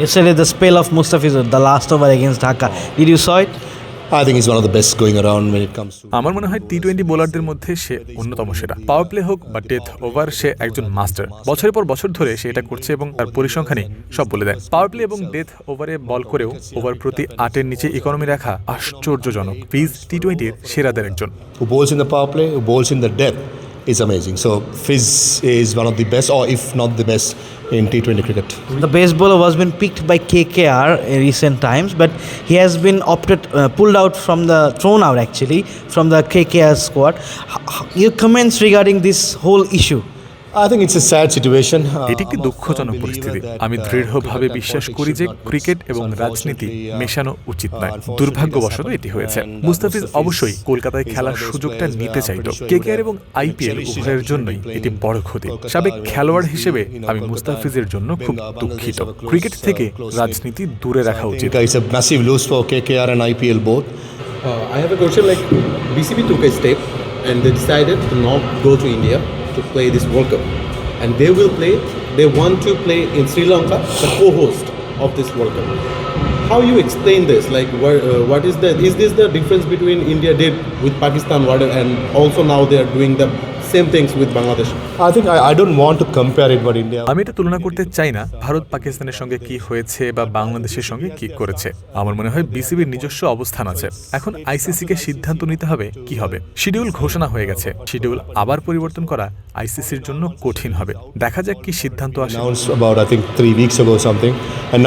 Yesterday, the spell of Mustafizur, the last over against Dhaka. Did you saw it? I think he's one of the best going around when it comes to. আমার মনে হয় T twenty বোলারদের মধ্যে সে অন্যতম সেরা power play হোক বা death over সে একজন মাস্টার বছরের পর বছর ধরে সে এটা করছে এবং তার পরিসংখ্যানই সব বলে দেয় পাওয়ার প্লে এবং ডেথ ওভারে বল করেও ওভার প্রতি আটের নিচে ইকোনমি রাখা আশ্চর্যজনক ফিজ টি টোয়েন্টির সেরাদের একজন Who bowls in the power play, who bowls in the depth is amazing. So Fizz is one of the best, or if not the best, in T20 cricket. The best bowler was been picked by KKR in recent times, but he has been opted, uh, pulled out from the, thrown out actually, from the KKR squad. Your comments regarding this whole issue? I think it's a sad situation. এটি একটি দুঃখজনক পরিস্থিতি। আমি দৃঢ়ভাবে বিশ্বাস করি যে cricket এবং রাজনীতি মেশানো উচিত নয়। দুর্ভাগ্যবশত এটি হয়েছে। মুস্তাফিজ অবশ্যই কলকাতায় খেলার সুযোগটা নিতে চাইত। কেকেআর এবং আইপিএল উভয়ের জন্যই এটি বড় ক্ষতি। সাবেক খেলোয়াড় হিসেবে আমি মুস্তাফিজের জন্য খুব দুঃখিত। ক্রিকেট থেকে রাজনীতি দূরে রাখা উচিত। It's a massive lose for KKR and IPL both. Uh, I have a question like BCB took a step and they decided to not go to India. To play this World Cup. And they will play, they want to play in Sri Lanka, the co-host of this World Cup. How you explain this? Like, where, uh, what is the, is this the difference between India did with Pakistan and also now they are doing the আমি এটা তুলনা করতে চাই না ভারত পাকিস্তানের সঙ্গে কি হয়েছে বা বাংলাদেশের সঙ্গে কি করেছে। আমার মনে হয় বিসিবির নিজস্ব অবস্থান আছে। এখন আইসিসি কে সিদ্ধান্ত নিতে হবে কি হবে? শিডিউল ঘোষণা হয়ে গেছে। শিডিউল আবার পরিবর্তন করা আইসিসির জন্য কঠিন হবে। দেখা যাক কি সিদ্ধান্ত আসে। Announce about I think 3 weeks ago something and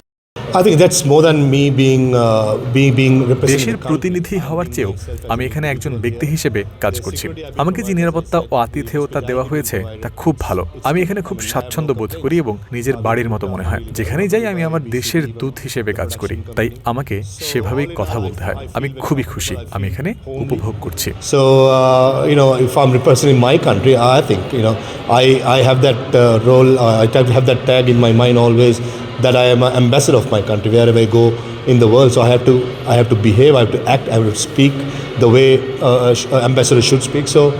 দেশের the country. প্রতিনিধি হওয়ার চেয়েও আমি এখানে একজন ব্যক্তি হিসেবে কাজ করছি। আমাকে যে নিরাপত্তা ও আতিথেয়তা দেওয়া হয়েছে তা খুব ভালো। আমি এখানে খুব স্বাচ্ছন্দ্য বোধ করি এবং নিজের বাড়ির মতো মনে হয়। যেখানেই যাই আমি আমার দেশের দূত হিসেবে কাজ করি। তাই আমাকে সেভাবেই কথা বলতে হয়। আমি খুবই খুশি। আমি এখানে উপভোগ করছি। So uh, you know, if I'm representing my country, I think you know, I I have that uh, role. Uh, I try to have that tag that I am an ambassador of my country wherever I go in the world. So I have to I have to behave. I have to act. I have to speak the way uh, a uh, ambassador should speak. So.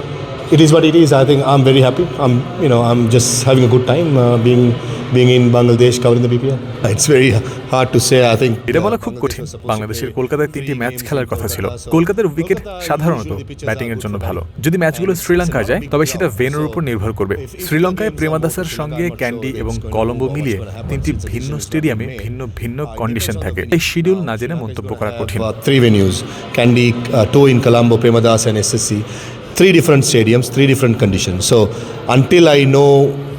It is what it is. I think I'm very happy. I'm, you know, I'm just having a good time uh, being being in Bangladesh covering the BPL. It's very hard to say. I think এটা বলা খুব কঠিন বাংলাদেশের কলকাতায় তিনটি match খেলার কথা ছিল কলকাতার উইকেট সাধারণত ব্যাটিং এর জন্য ভালো যদি ম্যাচগুলো শ্রীলঙ্কায় যায় তবে সেটা ভেনের উপর নির্ভর করবে শ্রীলঙ্কায় প্রেমাদাসার সঙ্গে ক্যান্ডি এবং কলম্বো মিলিয়ে তিনটি ভিন্ন স্টেডিয়ামে ভিন্ন ভিন্ন কন্ডিশন থাকে এই শিডিউল না জেনে মন্তব্য করা কঠিন three venues Kandy, uh, two in Colombo, Premadas, and SSC. Three different stadiums, three different conditions. So until I know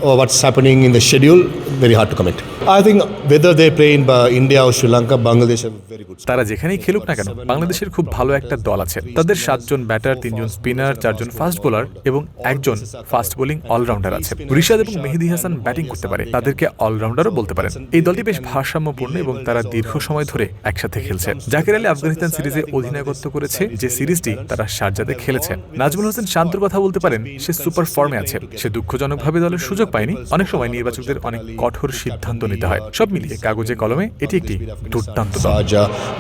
uh, what's happening in the schedule, very hard to commit. I think whether they play in uh, India or Sri Lanka, Bangladesh have very good. তারা যেখানেই খেলুক না কেন বাংলাদেশের খুব ভালো একটা দল আছে। তাদের সাতজন ব্যাটার তিনজন স্পিনার চারজন ফাস্ট বোলার এবং একজন ফাস্ট বোলিং অলরাউন্ডার আছে। রিশাদ এবং মেহেদি হাসান ব্যাটিং করতে পারে তাদেরকে অলরাউন্ডারও বলতে পারেন। এই দলটি বেশ ভারসাম্যপূর্ণ এবং তারা দীর্ঘ সময় ধরে একসাথে খেলছে। জাকির আলী আফগানিস্তান সিরিজে অধিনায়কত্ব করেছে যে সিরিজটি তারা শারজাদে খেলেছে। নাজমুল হোসেন শান্তর কথা বলতে পারেন সে সুপার ফর্মে আছে। সে দুঃখজনকভাবে দলের সুযোগ পায়নি অনেক সময় নির্বাচকদের অনেক কঠোর সিদ্ধান্ত নিতে হয় সব মিলিয়ে কাগজে কলমে এটি একটি দুর্দান্ত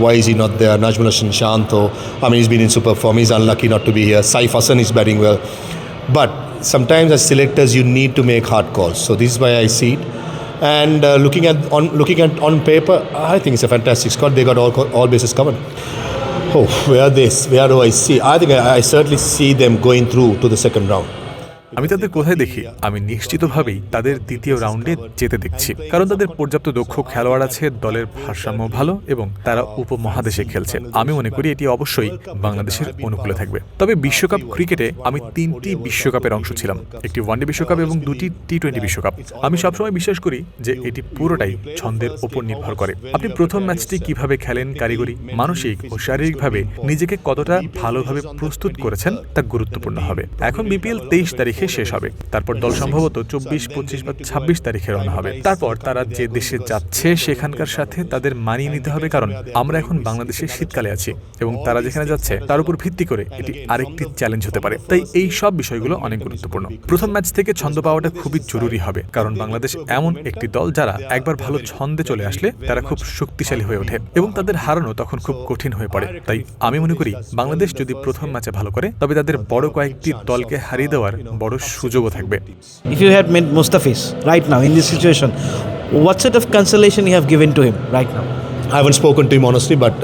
why is he not there? Najmul Hassan Shanto, I mean, he's been in super form. He's unlucky not to be here. Saif Hassan is batting well. But sometimes as selectors, you need to make hard calls. So this is why I see it. And uh, looking at on looking at on paper, I think it's a fantastic squad. They got all all bases covered. Oh, where this? Where do I see? I think I, I certainly see them going through to the second round. আমি তাদের কোথায় দেখি? আমি নিশ্চিতভাবেই তাদের দ্বিতীয় রাউন্ডে যেতে দেখছি। কারণ তাদের পর্যাপ্ত দক্ষ খেলোয়াড় আছে, দলের ভারসাম্য ভালো এবং তারা উপমহাদেশে খেলছে। আমি মনে করি এটি অবশ্যই বাংলাদেশের অনুকূলে থাকবে। তবে বিশ্বকাপ ক্রিকেটে আমি তিনটি বিশ্বকাপের অংশ ছিলাম। একটি ওয়ানডে বিশ্বকাপ এবং দুটি টি টোয়েন্টি বিশ্বকাপ। আমি সবসময় বিশ্বাস করি যে এটি পুরোটাই ছন্দের ওপর নির্ভর করে। আপনি প্রথম ম্যাচটি কীভাবে খেলেন, কারিগরি, মানসিক ও শারীরিকভাবে নিজেকে কতটা ভালোভাবে প্রস্তুত করেছেন তা গুরুত্বপূর্ণ হবে। এখন বিপিএল তেইশ তারিখে তারিখে শেষ হবে। তারপর দল সম্ভবত চব্বিশ, পঁচিশ বা ছাব্বিশ তারিখে রওনা হবে। তারপর তারা যে দেশে যাচ্ছে সেখানকার সাথে তাদের মানিয়ে নিতে হবে কারণ আমরা এখন বাংলাদেশে শীতকালে আছি এবং তারা যেখানে যাচ্ছে তার উপর ভিত্তি করে এটি আরেকটি চ্যালেঞ্জ হতে পারে। তাই এই সব বিষয়গুলো অনেক গুরুত্বপূর্ণ। প্রথম ম্যাচ থেকে ছন্দ পাওয়াটা খুবই জরুরি হবে কারণ বাংলাদেশ এমন একটি দল যারা একবার ভালো ছন্দে চলে আসলে তারা খুব শক্তিশালী হয়ে ওঠে এবং তাদের হারানো তখন খুব কঠিন হয়ে পড়ে। তাই আমি মনে করি বাংলাদেশ যদি প্রথম ম্যাচে ভালো করে, তবে তাদের বড় কয়েকটি দলকে হারিয়ে দেওয়ার বড় বড় সুযোগও থাকবে। If you have made Mustafiz right now in this situation what's at of consolation you have given to him right now I have spoken to him honestly but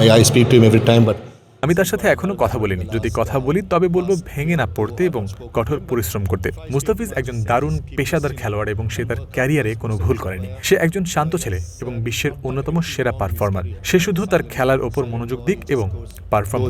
I I speak to him every time but আমি তার সাথে এখনও কথা বলিনি। যদি কথা বলি তবে বলব ভেঙে না পড়তে এবং কঠোর পরিশ্রম করতে। মুস্তাফিজ একজন দারুণ পেশাদার খেলোয়াড় এবং সে তার ক্যারিয়ারে কোনো ভুল করেনি। সে একজন শান্ত ছেলে এবং বিশ্বের অন্যতম সেরা পারফর্মার। সে শুধু তার খেলার ওপর মনোযোগ দিক এবং perform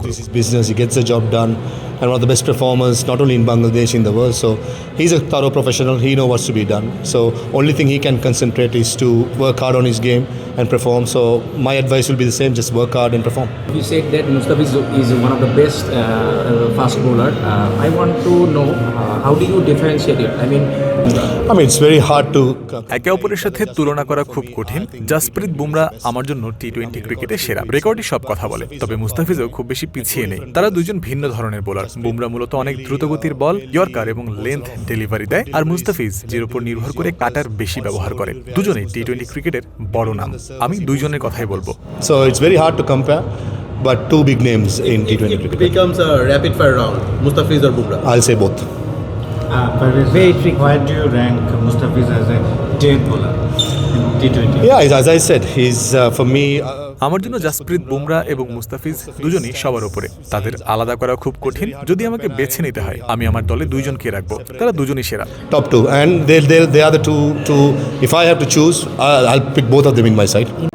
And one of the best performers, not only in Bangladesh, in the world. So he's a thorough professional. He knows what's to be done. So only thing he can concentrate is to work hard on his game and perform. So my advice will be the same: just work hard and perform. You said that Mustafiz is one of the best uh, fast bowler. Uh, I want to know uh, how do you differentiate it? I mean, একে অপরের সাথে তুলনা করা খুব কঠিন জাসপ্রীত বুমরা আমার জন্য T twenty ক্রিকেটে সেরা রেকর্ডই সব কথা বলে তবে মুস্তাফিজও খুব বেশি পিছিয়ে নেই তারা দুজন ভিন্ন ধরনের বোলার বুমরা মূলত অনেক দ্রুতগতির বল ইয়র্কার এবং লেন্থ ডেলিভারি দেয় আর মুস্তাফিজ যের উপর নির্ভর করে কাটার বেশি ব্যবহার করে দুজনেই টি টোয়েন্টি ক্রিকেটের বড় নাম আমি দুইজনের কথাই বলব So it's very hard to compare, but two big names in T20 It cricket. becomes a rapid fire round. Mustafiz or Bumrah? I'll say both. Uh, very tricky. Why do you rank Mustafiz as a dead আমার জন্য জাসপ্রীত বুমরা এবং মুস্তাফিজ দুজনই সবার ওপরে তাদের আলাদা করা খুব কঠিন। যদি আমাকে বেছে নিতে হয় আমি আমার দলে দুইজনকে রাখব। তারা দুজনই সেরা। Top two and they are two too if I to choose I pick both my side